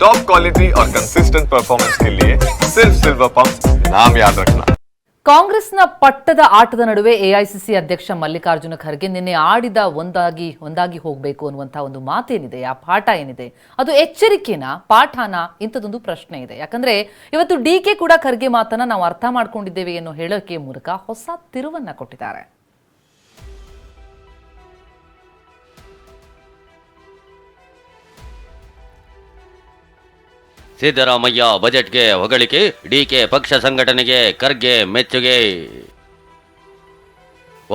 Top quality और consistent performance के लिए सिर्फ सिल्वर पंप नाम याद रखना ಕಾಂಗ್ರೆಸ್ನ ಪಟ್ಟದ ಆಟದ ನಡುವೆ ಎಐಸಿಸಿ ಅಧ್ಯಕ್ಷ ಮಲ್ಲಿಕಾರ್ಜುನ ಖರ್ಗೆ ನಿನ್ನೆ ಆಡಿದ ಒಂದಾಗಿ ಒಂದಾಗಿ ಹೋಗಬೇಕು ಅನ್ನುವಂತಹ ಒಂದು ಮಾತೇನಿದೆ ಆ ಪಾಠ ಏನಿದೆ ಅದು ಎಚ್ಚರಿಕೆನ ಪಾಠನ ಇಂಥದ್ದೊಂದು ಪ್ರಶ್ನೆ ಇದೆ ಯಾಕಂದ್ರೆ ಇವತ್ತು ಡಿ ಕೆ ಕೂಡ ಖರ್ಗೆ ಮಾತನ್ನ ನಾವು ಅರ್ಥ ಮಾಡ್ಕೊಂಡಿದ್ದೇವೆ ಅನ್ನೋ ಹೇಳೋಕೆ ಮೂಲಕ ಹೊಸ ತಿರುವನ್ನ ಕೊಟ್ಟಿದ್ದಾರೆ ಸಿದ್ದರಾಮಯ್ಯ ಬಜೆಟ್ಗೆ ಹೊಗಳಿಕೆ ಡಿಕೆ ಪಕ್ಷ ಸಂಘಟನೆಗೆ ಖರ್ಗೆ ಮೆಚ್ಚುಗೆ.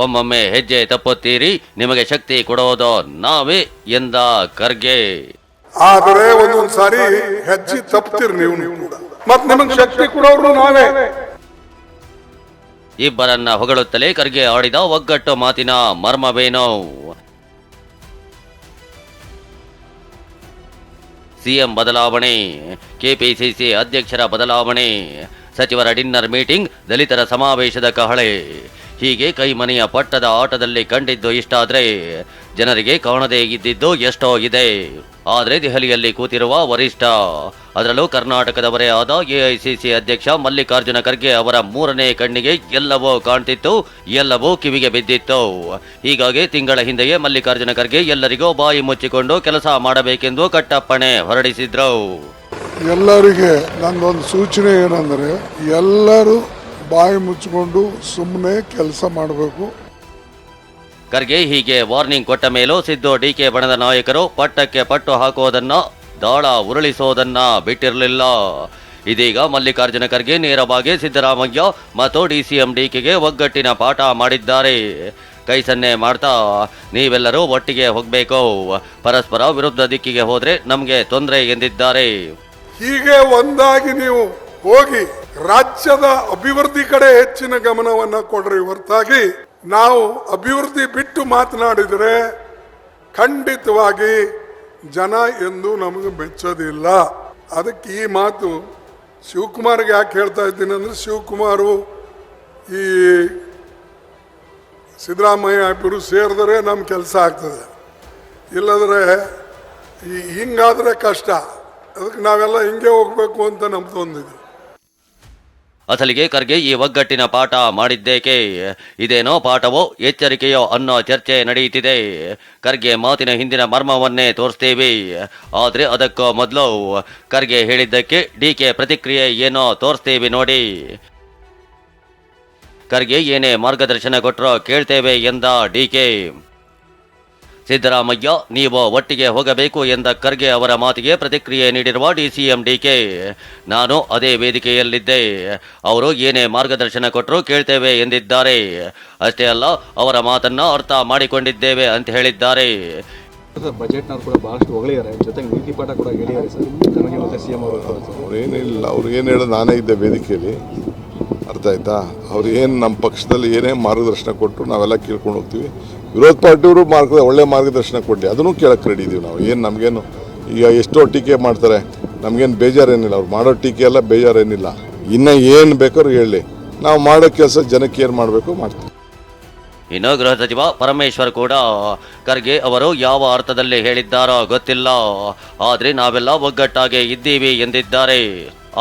ಒಮ್ಮೊಮ್ಮೆ ಹೆಜ್ಜೆ ತಪ್ಪುತ್ತೀರಿ ನಿಮಗೆ ಶಕ್ತಿ ಕೊಡೋದು ನಾವೇ ಎಂದ ಖರ್ಗೆ. ಆದರೆ ಒಂದೊಂದ್ ಸಾರಿ ಹೆಜ್ಜೆ ತಪ್ಪತ್ತೀರಿ ನೀವು ಕೂಡ. ಮತ್ ನಿಮಗ್ ಶಕ್ತಿ ಕೊಡೋರು ನಾವೇ. ಇಬ್ಬರನ್ನ ಹೊಗಳುತ್ತಲೇ ಖರ್ಗೆ ಆಡಿದ ಒಗ್ಗಟ್ಟು ಮಾತಿನ ಮರ್ಮವೇನೋ. ಸಿಎಂ ಬದಲಾವಣೆ, ಕೆಪಿಸಿಸಿ ಅಧ್ಯಕ್ಷರ ಬದಲಾವಣೆ, ಸಚಿವರ ಡಿನ್ನರ್ ಮೀಟಿಂಗ್, ದಲಿತರ ಸಮಾವೇಶದ ಕಹಳೆ. ಹೀಗೆ ಕೈಮನೆಯ ಪಟ್ಟದ ಆಟದಲ್ಲಿ ಕಂಡಿದ್ದು ಇಷ್ಟಾದ್ರೆ ಜನರಿಗೆ ಕಾಣದೇ ಇದ್ದಿದ್ದು ಎಷ್ಟೋ ಇದೆ. ಆದರೆ ದೆಹಲಿಯಲ್ಲಿ ಕೂತಿರುವ ವರಿಷ್ಠ, ಅದರಲ್ಲೂ ಕರ್ನಾಟಕದವರೇ ಆದ ಎಐಸಿಸಿ ಅಧ್ಯಕ್ಷ ಮಲ್ಲಿಕಾರ್ಜುನ ಖರ್ಗೆ ಅವರ ಮೂರನೇ ಕಣ್ಣಿಗೆ ಎಲ್ಲವೂ ಕಾಣ್ತಿತ್ತು, ಎಲ್ಲವೂ ಕಿವಿಗೆ ಬಿದ್ದಿತ್ತು. ಹೀಗಾಗಿ ತಿಂಗಳ ಹಿಂದೆಯೇ ಮಲ್ಲಿಕಾರ್ಜುನ ಖರ್ಗೆ ಎಲ್ಲರಿಗೂ ಬಾಯಿ ಮುಚ್ಚಿಕೊಂಡು ಕೆಲಸ ಮಾಡಬೇಕೆಂದು ಕಟ್ಟಪ್ಪಣೆ ಹೊರಡಿಸಿದ್ರು. ಎಲ್ಲರಿಗೆ ನಂದೊಂದು ಸೂಚನೆ ಏನಂದ್ರೆ, ಎಲ್ಲರೂ ಬಾಯಿ ಮುಚ್ಚಿಕೊಂಡು ಸುಮ್ಮನೆ ಕೆಲಸ ಮಾಡಬೇಕು. ಖರ್ಗೆ ಹೀಗೆ ವಾರ್ನಿಂಗ್ ಕೊಟ್ಟ ಮೇಲೂ ಸಿದ್ದು ಡಿಕೆ ಬಣದ ನಾಯಕರು ಪಟ್ಟಕ್ಕೆ ಪಟ್ಟು ಹಾಕುವುದನ್ನ ದಾಳ ಉರುಳಿಸೋದನ್ನ ಬಿಟ್ಟಿರಲಿಲ್ಲ. ಇದೀಗ ಮಲ್ಲಿಕಾರ್ಜುನ ಖರ್ಗೆ ನೇರವಾಗಿ ಸಿದ್ದರಾಮಯ್ಯ ಮತ್ತು ಡಿಸಿಎಂ ಡಿಕೆಗೆ ಒಗ್ಗಟ್ಟಿನ ಪಾಠ ಮಾಡಿದ್ದಾರೆ. ಕೈ ಸನ್ನೆ ಮಾಡ್ತಾ ನೀವೆಲ್ಲರೂ ಒಟ್ಟಿಗೆ ಹೋಗ್ಬೇಕು. ಪರಸ್ಪರ ವಿರುದ್ಧ ದಿಕ್ಕಿಗೆ ಹೋದ್ರೆ ನಮಗೆ ತೊಂದರೆ ಎಂದಿದ್ದಾರೆ. ಹೀಗೆ ಒಂದಾಗಿ ನೀವು ಹೋಗಿ ರಾಜ್ಯದ ಅಭಿವೃದ್ಧಿ ಕಡೆ ಹೆಚ್ಚಿನ ಗಮನವನ್ನ ಕೊಡ್ರಿ ಹೊರತಾಗಿ. ನಾವು ಅಭಿವೃದ್ಧಿ ಬಿಟ್ಟು ಮಾತನಾಡಿದರೆ ಖಂಡಿತವಾಗಿ ಜನ ಎಂದು ನಮಗೆ ಮೆಚ್ಚೋದಿಲ್ಲ ಅದಕ್ಕೆ ಈ ಮಾತು ಶಿವಕುಮಾರ್ಗೆ ಯಾಕೆ ಹೇಳ್ತಾ ಇದ್ದೀನಿ ಅಂದರೆ ಶಿವಕುಮಾರು ಈ ಸಿದ್ದರಾಮಯ್ಯ ಇಬ್ಬರು ಸೇರಿದ್ರೆ ನಮ್ಮ ಕೆಲಸ ಆಗ್ತದೆ. ಇಲ್ಲದ್ರೆ ಈ ಹಿಂಗಾದರೆ ಕಷ್ಟ. ಅದಕ್ಕೆ ನಾವೆಲ್ಲ ಹಿಂಗೆ ಹೋಗ್ಬೇಕು ಅಂತ ನಮ್ದೊಂದಿದೆ ಅಸಲಿಗೆ ಖರ್ಗೆ ಈ ಒಗ್ಗಟ್ಟಿನ ಪಾಠ ಮಾಡಿದ್ದೇಕೆ? ಇದೇನೋ ಪಾಠವೋ? ಎಚ್ಚರಿಕೆಯೋ ಅನ್ನೋ ಚರ್ಚೆ ನಡೆಯುತ್ತಿದೆ. ಖರ್ಗೆ ಮಾತಿನ ಹಿಂದಿನ ಮರ್ಮವನ್ನೇ ತೋರಿಸ್ತೀವಿ. ಆದರೆ ಅದಕ್ಕೂ ಮೊದಲು ಖರ್ಗೆ ಹೇಳಿದ್ದಕ್ಕೆ ಡಿಕೆ ಪ್ರತಿಕ್ರಿಯೆ ಏನೋ ತೋರಿಸ್ತೀವಿ ನೋಡಿ. ಖರ್ಗೆ ಏನೇ ಮಾರ್ಗದರ್ಶನ ಕೊಟ್ಟರೋ ಕೇಳ್ತೇವೆ ಎಂದ ಡಿಕೆ ಸಿದ್ದರಾಮಯ್ಯ ನೀವು ಒಟ್ಟಿಗೆ ಹೋಗಬೇಕು ಎಂದ ಖರ್ಗೆ ಅವರ ಮಾತಿಗೆ ಪ್ರತಿಕ್ರಿಯೆ ನೀಡಿರುವ ಡಿಸಿಎಂ ಡಿಕೆ ನಾನು ಅದೇ ವೇದಿಕೆಯಲ್ಲಿದ್ದೆ. ಅವರು ಏನೇ ಮಾರ್ಗದರ್ಶನ ಕೊಟ್ಟರು ಕೇಳ್ತೇವೆ ಎಂದಿದ್ದಾರೆ. ಅಷ್ಟೇ ಅಲ್ಲ ಅವರ ಮಾತನ್ನು ಅರ್ಥ ಮಾಡಿಕೊಂಡಿದ್ದೇವೆ ಅಂತ ಹೇಳಿದ್ದಾರೆ. ಬಜೆಟ್ನವ್ರು ಕೂಡ ಬಹಳಷ್ಟು ಹೊಗಳಿದ್ದಾರೆ. ಜೊತೆಗೆ ನೀತಿ ಪಾಠ ಕೂಡ ಹೇಳಿದ್ದಾರೆ ಸರ್. ಏನಿಲ್ಲ ಅವ್ರು ಏನು ಹೇಳೋದು ನಾನೇ ಇದ್ದೆ ವೇದಿಕೆಯಲ್ಲಿ. ಅರ್ಥ ಆಯ್ತಾ? ಅವ್ರು ಏನು ನಮ್ಮ ಪಕ್ಷದಲ್ಲಿ ಏನೇ ಮಾರ್ಗದರ್ಶನ ಕೊಟ್ಟರು ನಾವೆಲ್ಲ ಕೇಳ್ಕೊಂಡು ಹೋಗ್ತೀವಿ. ವಿರೋಧ ಪಾರ್ಟಿಯವರು ಮಾರ್ಗ, ಒಳ್ಳೆ ಮಾರ್ಗದರ್ಶನ ಕೊಡಲಿ, ಅದನ್ನು ಕೇಳಕ್ಕೆ ರೆಡಿ ಇದೀವಿ ನಾವು. ಏನು ನಮಗೇನು, ಈಗ ಎಷ್ಟೋ ಟೀಕೆ ಮಾಡ್ತಾರೆ, ನಮಗೇನು ಬೇಜಾರೇನಿಲ್ಲ, ಅವ್ರು ಮಾಡೋ ಟೀಕೆ ಎಲ್ಲ ಬೇಜಾರೇನಿಲ್ಲ. ಇನ್ನು ಏನು ಬೇಕಾದ್ರೂ ಹೇಳಿ. ನಾವು ಮಾಡೋ ಕೆಲಸ ಜನಕ್ಕೆ ಏನು ಮಾಡಬೇಕು ಮಾಡ್ತೀವಿ. ಇನ್ನು ಗೃಹ ಸಚಿವ ಪರಮೇಶ್ವರ್ ಕೂಡ ಖರ್ಗೆ ಅವರು ಯಾವ ಅರ್ಥದಲ್ಲಿ ಹೇಳಿದ್ದಾರೋ ಗೊತ್ತಿಲ್ಲ. ಆದರೆ ನಾವೆಲ್ಲ ಒಗ್ಗಟ್ಟಾಗಿ ಇದ್ದೀವಿ ಎಂದಿದ್ದಾರೆ.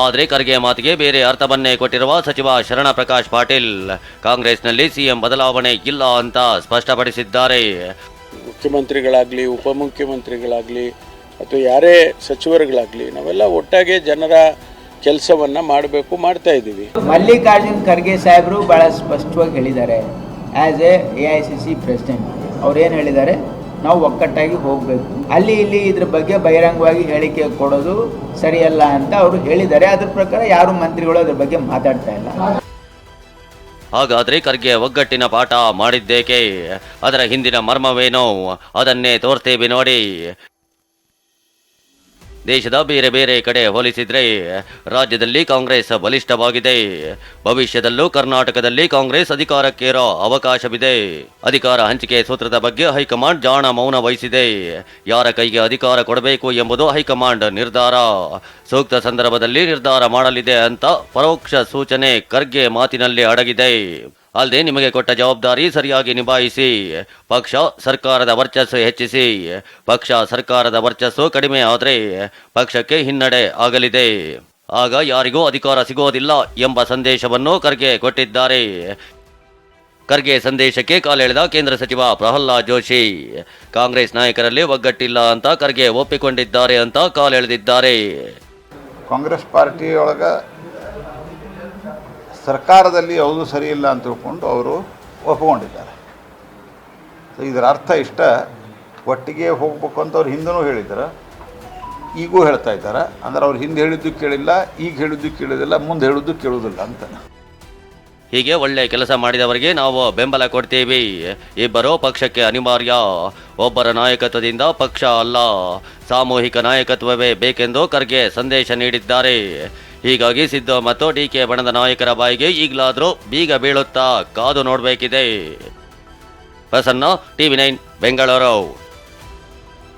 ಆದ್ರೆ ಖರ್ಗೆ ಮಾತಿಗೆ ಬೇರೆ ಅರ್ಥವನ್ನೇ ಕೊಟ್ಟಿರುವ ಸಚಿವ ಶರಣ ಪ್ರಕಾಶ್ ಪಾಟೀಲ್. ಕಾಂಗ್ರೆಸ್ನಲ್ಲಿ ಸಿಎಂ ಬದಲಾವಣೆ ಇಲ್ಲ ಅಂತ ಸ್ಪಷ್ಟಪಡಿಸಿದ್ದಾರೆ. ಮುಖ್ಯಮಂತ್ರಿಗಳಾಗಲಿ ಉಪಮುಖ್ಯಮಂತ್ರಿಗಳಾಗಲಿ ಅಥವಾ ಯಾರೇ ಸಚಿವರುಗಳಾಗಲಿ ನಾವೆಲ್ಲ ಒಟ್ಟಾಗಿ ಜನರ ಕೆಲಸವನ್ನ ಮಾಡಬೇಕು ಮಾಡ್ತಾ ಇದ್ದೀವಿ. ಮಲ್ಲಿಕಾರ್ಜುನ್ ಖರ್ಗೆ ಸಾಹೇಬರು ಬಹಳ ಸ್ಪಷ್ಟವಾಗಿ ಹೇಳಿದ್ದಾರೆ. As A A I C C president ಅವ್ರು ಏನು ಹೇಳಿದ್ದಾರೆ? ನಾವು ಒಕ್ಕಟ್ಟಾಗಿ ಹೋಗಬೇಕು. ಅಲ್ಲಿ ಇಲ್ಲಿ ಇದ್ರ ಬಗ್ಗೆ ಬಹಿರಂಗವಾಗಿ ಹೇಳಿಕೆ ಕೊಡೋದು ಸರಿಯಲ್ಲ ಅಂತ ಅವರು ಹೇಳಿದ್ದಾರೆ. ಅದ್ರ ಪ್ರಕಾರ ಯಾರು ಮಂತ್ರಿಗಳು ಅದ್ರ ಬಗ್ಗೆ ಮಾತಾಡ್ತಾ ಇಲ್ಲ. ಹಾಗಾದ್ರೆ ಖರ್ಗೆ ಒಗ್ಗಟ್ಟಿನ ಪಾಠ ಮಾಡಿದ್ದೇಕೆ? ಅದರ ಹಿಂದಿನ ಮರ್ಮವೇನೋ? ಅದನ್ನೇ ತೋರ್ತೇವೆ ನೋಡಿ. ದೇಶದ ಬೇರೆ ಬೇರೆ ಕಡೆ ಹೋಲಿಸಿದ್ರೆ, ರಾಜ್ಯದಲ್ಲಿ ಕಾಂಗ್ರೆಸ್ ಬಲಿಷ್ಠವಾಗಿದೆ. ಭವಿಷ್ಯದಲ್ಲೂ ಕರ್ನಾಟಕದಲ್ಲಿ ಕಾಂಗ್ರೆಸ್ ಅಧಿಕಾರಕ್ಕೇರೋ ಅವಕಾಶವಿದೆ. ಅಧಿಕಾರ ಹಂಚಿಕೆ ಸೂತ್ರದ ಬಗ್ಗೆ ಹೈಕಮಾಂಡ್ ಜಾಣ ಮೌನ ವಹಿಸಿದೆ. ಯಾರ ಕೈಗೆ ಅಧಿಕಾರ ಕೊಡಬೇಕು ಎಂಬುದು ಹೈಕಮಾಂಡ್ ನಿರ್ಧಾರ. ಸೂಕ್ತ ಸಂದರ್ಭದಲ್ಲಿ ನಿರ್ಧಾರ ಮಾಡಲಿದೆ ಅಂತ ಪರೋಕ್ಷ ಸೂಚನೆ ಖರ್ಗೆ ಮಾತಿನಲ್ಲಿ ಅಡಗಿದೆ. ಅಲ್ಲದೆ ನಿಮಗೆ ಕೊಟ್ಟ ಜವಾಬ್ದಾರಿ ಸರಿಯಾಗಿ ನಿಭಾಯಿಸಿ. ಪಕ್ಷ ಸರ್ಕಾರದ ವರ್ಚಸ್ಸು ಹೆಚ್ಚಿಸಿ. ಪಕ್ಷ ಸರ್ಕಾರದ ವರ್ಚಸ್ಸು ಕಡಿಮೆ ಆದರೆ ಪಕ್ಷಕ್ಕೆ ಹಿನ್ನಡೆ ಆಗಲಿದೆ. ಆಗ ಯಾರಿಗೂ ಅಧಿಕಾರ ಸಿಗೋದಿಲ್ಲ ಎಂಬ ಸಂದೇಶವನ್ನು ಖರ್ಗೆ ಕೊಟ್ಟಿದ್ದಾರೆ. ಖರ್ಗೆ ಸಂದೇಶಕ್ಕೆ ಕಾಲೆಳೆದ ಕೇಂದ್ರ ಸಚಿವ ಪ್ರಹ್ಲಾದ್ ಜೋಶಿ. ಕಾಂಗ್ರೆಸ್ ನಾಯಕರಲ್ಲಿ ಒಗ್ಗಟ್ಟಿಲ್ಲ ಅಂತ ಖರ್ಗೆ ಒಪ್ಪಿಕೊಂಡಿದ್ದಾರೆ ಅಂತ ಕಾಲೆಳೆದಿದ್ದಾರೆ ಕಾಂಗ್ರೆಸ್ ಪಾರ್ಟಿಯೊಳಗೆ ಸರ್ಕಾರದಲ್ಲಿ ಯಾವುದು ಸರಿಯಿಲ್ಲ ಅಂತ ತಿಳ್ಕೊಂಡು ಅವರು ಒಪ್ಪಿಕೊಂಡಿದ್ದಾರೆ. ಇದರ ಅರ್ಥ ಇಷ್ಟ. ಒಟ್ಟಿಗೆ ಹೋಗ್ಬೇಕು ಅಂತ ಅವ್ರು ಹಿಂದೂ ಹೇಳಿದ್ದಾರೆ. ಈಗೂ ಹೇಳ್ತಾ ಇದ್ದಾರೆ. ಅಂದ್ರೆ ಅವ್ರು ಹಿಂದೆ ಹೇಳಿದ್ದು ಕೇಳಿಲ್ಲ, ಈಗ ಹೇಳಿದ್ದು ಕೇಳೋದಿಲ್ಲ, ಮುಂದೆ ಹೇಳಿದ್ದು ಕೇಳೋದಿಲ್ಲ ಅಂತ. ಹೀಗೆ ಒಳ್ಳೆಯ ಕೆಲಸ ಮಾಡಿದವರಿಗೆ ನಾವು ಬೆಂಬಲ ಕೊಡ್ತೀವಿ. ಇಬ್ಬರು ಪಕ್ಷಕ್ಕೆ ಅನಿವಾರ್ಯ. ಒಬ್ಬರ ನಾಯಕತ್ವದಿಂದ ಪಕ್ಷ ಅಲ್ಲ. ಸಾಮೂಹಿಕ ನಾಯಕತ್ವವೇ ಬೇಕೆಂದು ಖರ್ಗೆ ಸಂದೇಶ ನೀಡಿದ್ದಾರೆ. ಹೀಗಾಗಿ ಸಿದ್ದು ಮತ್ತು ಡಿ ಕೆ ಬಣದ ನಾಯಕರ ಬಾಯಿಗೆ ಈಗಲಾದರೂ ಬೀಗ ಬೀಳುತ್ತಾ ಕಾದು ನೋಡಬೇಕಿದೆ. Prasanna, TV nine, Bengaluru.